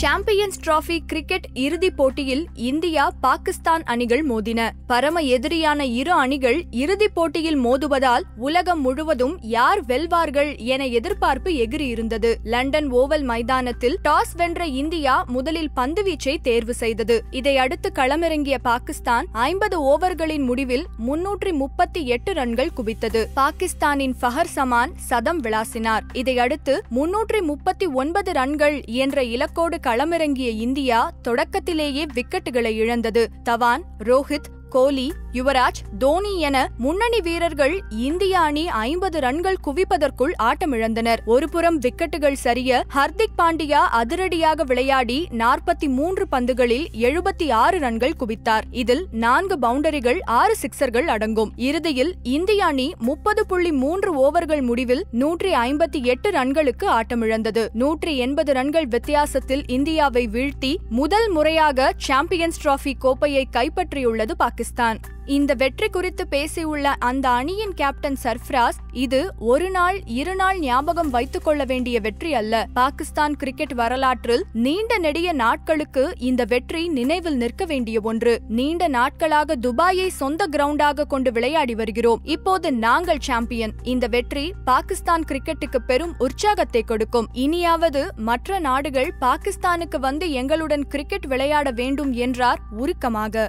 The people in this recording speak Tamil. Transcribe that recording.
சாம்பியன்ஸ் டிராபி கிரிக்கெட் இறுதிப் போட்டியில் இந்தியா பாகிஸ்தான் அணிகள் மோதின. பரம எதிரியான இரு அணிகள் இறுதிப் போட்டியில் மோதுவதால் உலகம் முழுவதும் யார் வெல்வார்கள் என எதிர்பார்ப்பு எகிரியிருந்தது. லண்டன் ஓவல் மைதானத்தில் டாஸ் வென்ற இந்தியா முதலில் பந்துவீச்சை தேர்வு செய்தது. இதையடுத்து களமிறங்கிய பாகிஸ்தான் ஐம்பது ஓவர்களின் முடிவில் முன்னூற்றி முப்பத்தி எட்டு ரன்கள் குவித்தது. பாகிஸ்தானின் ஃபஹர் சமான் சதம் விளாசினார். இதையடுத்து முன்னூற்றி முப்பத்தி ஒன்பது ரன்கள் என்ற இலக்கோடு களமிறங்கிய இந்தியா தொடக்கத்திலேயே விக்கெட்டுகளை இழந்தது. தவான் ரோஹித் கோலி யுவராஜ் தோனி என முன்னணி வீரர்கள் இந்திய அணி ஐம்பது ரன்கள் குவிப்பதற்குள் ஆட்டமிழந்தனர். ஒருபுறம் விக்கெட்டுகள் சரிய ஹர்திக் பாண்டியா அதிரடியாக விளையாடி நாற்பத்தி மூன்று பந்துகளில் எழுபத்தி ஆறு ரன்கள் குவித்தார். இதில் நான்கு பவுண்டரிகள் ஆறு சிக்சர்கள் அடங்கும். இறுதியில் இந்திய அணி முப்பது புள்ளி மூன்று ஓவர்கள் முடிவில் நூற்றி ஐம்பத்தி எட்டு ரன்களுக்கு ஆட்டமிழந்தது. நூற்றி எண்பது ரன்கள் வித்தியாசத்தில் இந்தியாவை வீழ்த்தி முதல் முறையாக சாம்பியன்ஸ் டிராபி கோப்பையை கைப்பற்றியுள்ளது பாகிஸ்தான். இந்த வெற்றி குறித்து பேசியுள்ள அந்த அணியின் கேப்டன் சர்ஃப்ராஸ் இது ஒரு நாள் இரு நாள் ஞாபகம் வைத்துக் கொள்ள வேண்டிய வெற்றி அல்ல. பாகிஸ்தான் கிரிக்கெட் வரலாற்றில் நீண்ட நெடிய நாட்களுக்கு இந்த வெற்றி நினைவில் நிற்க வேண்டிய ஒன்று. நீண்ட நாட்களாக துபாயை சொந்த கிரவுண்டாக கொண்டு விளையாடி வருகிறோம். இப்போது நாங்கள் சாம்பியன். இந்த வெற்றி பாகிஸ்தான் கிரிக்கெட்டுக்கு பெரும் உற்சாகத்தை கொடுக்கும். இனியாவது மற்ற நாடுகள் பாகிஸ்தானுக்கு வந்து எங்களுடன் கிரிக்கெட் விளையாட வேண்டும் என்றார் உருக்கமாக.